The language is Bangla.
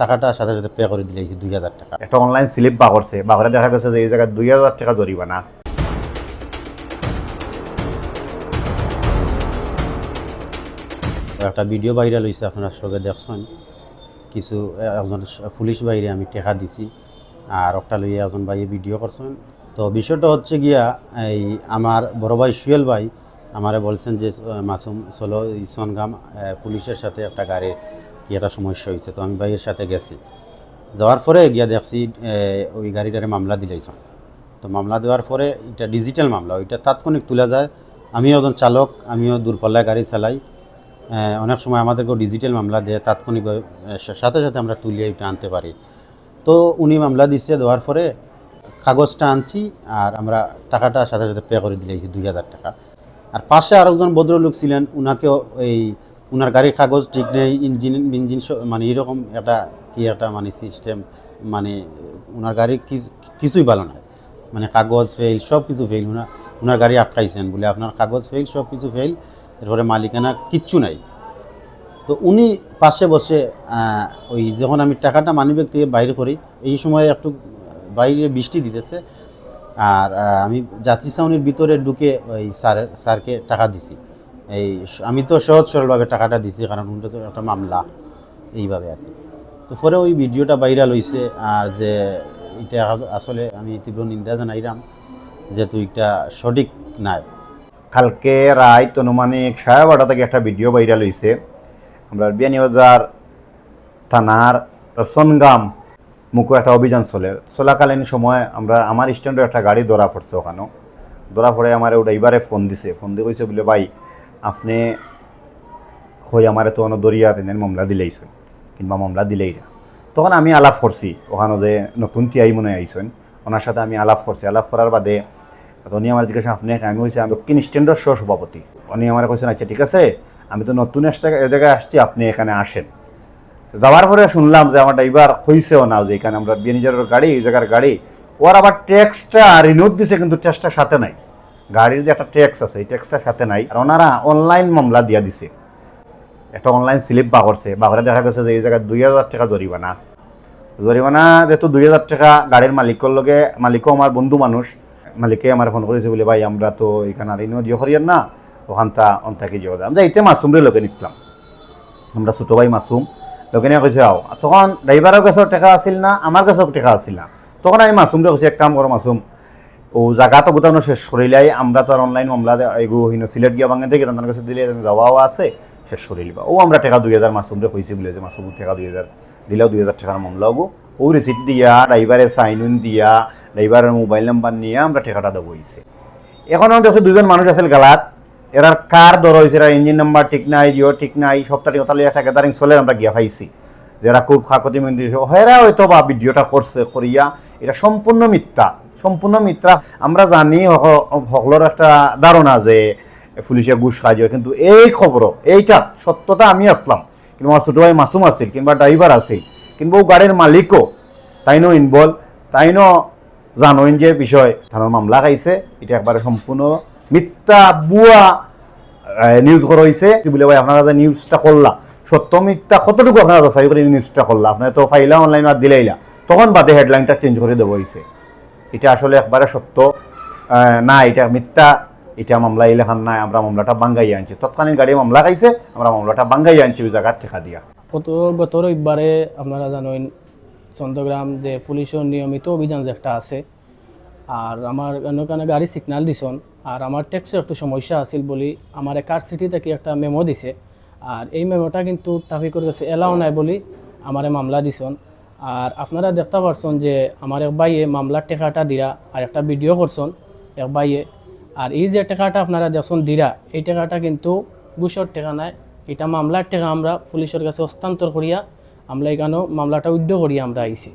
টাকাটা সাথে সাথে পে করে দিলেছি দুই হাজার টাকা। একটা অনলাইন স্লিপ বা করছে। বা করে দেখা গেছে যে এই জায়গায় দুই হাজার টাকা জরিমানা। একটা ভিডিও ভাইরাল হয়েছে আপনারা সঙ্গে দেখছেন। কিছু একজন পুলিশ বাইরে আমি টেকা দিছি আর একটা লইয়া একজন ভাইয়ে ভিডিও করছেন। তো বিষয়টা হচ্ছে গিয়া এই আমার বড় ভাই সুয়েল ভাই আমারে বলছেন যে মাসুম চলো ইসনগাম পুলিশের সাথে একটা গাড়ির কি একটা সমস্যা হয়েছে। তো আমি ভাইয়ের সাথে গেছি। যাওয়ার পরে গিয়া দেখছি ওই গাড়িটারে মামলা দিলাইছেন তো মামলা দেওয়ার পরে এটা ডিজিটাল মামলা, ওইটা তাৎক্ষণিক তোলা যায়। আমিও একজন চালক, আমিও দূরপাল্লায় গাড়ি চালাই। অনেক সময় আমাদেরকেও ডিজিটাল মামলা দেয় তাৎক্ষণিকভাবে সাথে সাথে আমরা তুলিয়ে এটা আনতে পারি। তো উনি মামলা দিছে, দেওয়ার পরে কাগজটা আনছি আর আমরা টাকাটা সাথে সাথে পে করে দিলেছি দুই হাজার টাকা। আর পাশে আরেকজন ভদ্রলোক ছিলেন, উনাকেও এই উনার গাড়ির কাগজ ঠিক নেই, ইঞ্জিন ইঞ্জিন মানে এরকম একটা কি একটা মানে সিস্টেম মানে ওনার গাড়ি কিছুই ভালো নয় মানে কাগজ ফেল সব কিছু ফেল উনার ওনার গাড়ি আটকাইছেন বলে আপনার কাগজ ফেল সব কিছু ফেল এরপরে মালিকানা কিচ্ছু নাই। তো উনি পাশে বসে ওই যখন আমি টাকাটা মানিব্যাগ থেকে বাইরে করি, এই সময় একটু বাইরে বৃষ্টি দিতেছে, আর আমি যাত্রী ছাউনির ভিতরে ঢুকে ওই স্যারের স্যারকে টাকা দিছি। এই আমি তো সহজ সরলভাবে টাকাটা দিছি, কারণ ওটা তো একটা মামলা, এইভাবে আর কি। তো পরে ওই ভিডিওটা ভাইরাল হয়েছে আর যে এটা আসলে আমি তীব্র নিন্দা জানাইলাম যেহেতু এটা সঠিক নাই। কালকে রাত অনুমানিক সাড়ে বারোটা থেকে একটা ভিডিও ভাইরাল হয়েছে আমরা বিয়ানীবাজার থানার সনগাম মুখো একটা অভিযান চলে। চলাকালীন সময় আমরা আমার স্ট্যান্ডে একটা গাড়ি ধরা পড়ছে ওখানেও। ধরা পড়ে আমার ওটা এবারে ফোন দিছে। ফোন দিয়ে কইছে বলে, ভাই আপনি হই আমার তো অন্য দরিয়া তেনের মামলা দিলেইছেন, কিংবা মামলা দিলেই না। তখন আমি আলাপ করছি, ওখানে যে নতুন টিআই মনে আইসেন ওনার সাথে আমি আলাপ করছি। আলাপ করার বাদে উনি আমার জিজ্ঞাসা, আপনি আমি হয়েছি আমি দক্ষিণ স্ট্যান্ডের সহ সভাপতি। উনি আমার কইছেন আচ্ছা ঠিক আছে, আমি তো নতুন জায়গায় আসছি, আপনি এখানে আসেন। যাওয়ার পরে শুনলাম যে আমার ড্রাইভার হইছেও না, যে এখানে আমরা বিয়ানিজারের গাড়ি, এই জায়গার গাড়ি। ওর আবার ট্যাক্সটা রিনোট দিছে, কিন্তু ট্যাক্সটা সাথে নাই। গাড়ির যে একটা ট্যাক্স আছে, এই ট্যাক্সটা সাথে নাই। আর ওনারা অনলাইন মামলা দিয়া দিছে। একটা অনলাইন স্লিপ বা করছে বা করে দেখা গেছে যে এই জায়গায় দুই হাজার টাকা জরিমানা। জরিমানা যেহেতু দুই হাজার টাকা গাড়ির মালিকের লগে, মালিকও আমার বন্ধু মানুষ। মালিকে আমার ফোন করেছে বলে, ভাই, আমরা তো এখানে আর ইনো দিও করিয়ার না। ওখানটা অন্তাকে জিও দাম যে এইতে মাসুমরে লোকে নিছিলাম আমরা ছোটো ভাই মাসুম। লোকে নিয়ে কইছে, আও তখন ড্রাইভারের কাছেও টাকা আসিল না, আমার কাছেও টাকা আসিল না। তখন আমি মাসুমরে কইছি, এক কাম করো মাসুম ও জায়গা তো গোটানো শেষ করিলাই, আমরা তো আর অনলাইন মামলা এগু সিলেট গিয়া বাঙে থেকে তাদের কাছে দিলে যাওয়াও আছে, শেষ করে লিবা ও আমরা টাকা দুই হাজার মাসুমরে কইছি বলে যে মাসুম টাকা দুই হাজার দিলেও দুই হাজার টাকার মামলা হব। ও রিসিপ্ট দিয়া ড্রাইভারের সাইন ইন দিয়া ড্রাইভারের মোবাইল নাম্বার নিয়ে আমরা টাকাটা দেবো হইছে। এখন আমাদের কাছে দুজন মানুষ আছে গালাত। এরার কার দর হয়েছে এরা ইঞ্জিন নাম্বার ঠিক নাই জিও ঠিক নাই, সপ্তাহে তাহলে একটা গ্যাদারিং চলে, আমরা গিয়া পাইছি। যারা খুব খাকতি মন্দির হেরা হয়তো বা ভিডিওটা করছে, করিয়া, এটা সম্পূর্ণ মিথ্যা। সম্পূর্ণ মিথ্যা। আমরা জানি সকলের একটা ধারণা যে পুলিশে ঘুষ খাই যায় কিন্তু এই খবর এইটা সত্যতা আমি আসলাম কিন্তু আমার ছোটো ভাই মাসুম আছিল, কিংবা ড্রাইভার আছিল, কিংবা গাড়ির মালিকও তাইনও ইনভলভ তাইনও জানোইন যে বিষয় থানার মামলা খাইছে এটা একবারে সম্পূর্ণ মিথ্যা বুয়া নিউজ করা হয়েছে বলে ভাই আপনারা যে নিউজটা করলা সত্য মিথ্যা কতটুকু আপনারা যাচাই করে নিউজটা করলা। আপনারা তো ফাইলা অনলাইন আর দিলাইলা তখন বাদে হেডলাইনটা চেঞ্জ করে দেবো হয়েছে এটা আসলে একবারে সত্য। না, এটা মিথ্যা। এটা মামলা এলাকান নাই, আমরা মামলাটা বাঙ্গাই আনছি। তৎকালীন গাড়ি মামলা খাইছে, আমরা মামলাটা বাঙ্গাই আনছি ওই জায়গার ঠেকা দিয়া। গত গত রবিবারে আপনারা জানেন, চন্দ্রগ্রাম যে পুলিশের নিয়মিত অভিযান যে একটা আছে, আর আমার এখানে গাড়ি সিগনাল দিছন, আর আমার ট্যাক্সও একটু সমস্যা আছিল বলি, আমার কার সিটি থেকে একটা মেমো দিছে। আর এই মেমোটা কিন্তু ট্রাফিকের কাছে এলাও নাই বলি আমারে মামলা দিছন। আর আপনারা দেখতে পারছেন যে আমার এক বাইয়ে মামলার টেকাটা দিরা আর একটা ভিডিও করছেন এক বাইয়ে আর এই যে টাকাটা আপনারা দেখছেন দিরা, এই টাকাটা কিন্তু ঘুষর টাকা নাই। এটা মামলার টাকা আমরা পুলিশের কাছে হস্তান্তর করিয়া আমরা এখানেও মামলাটা উদ্যোগ করিয়া আমরা আইছি।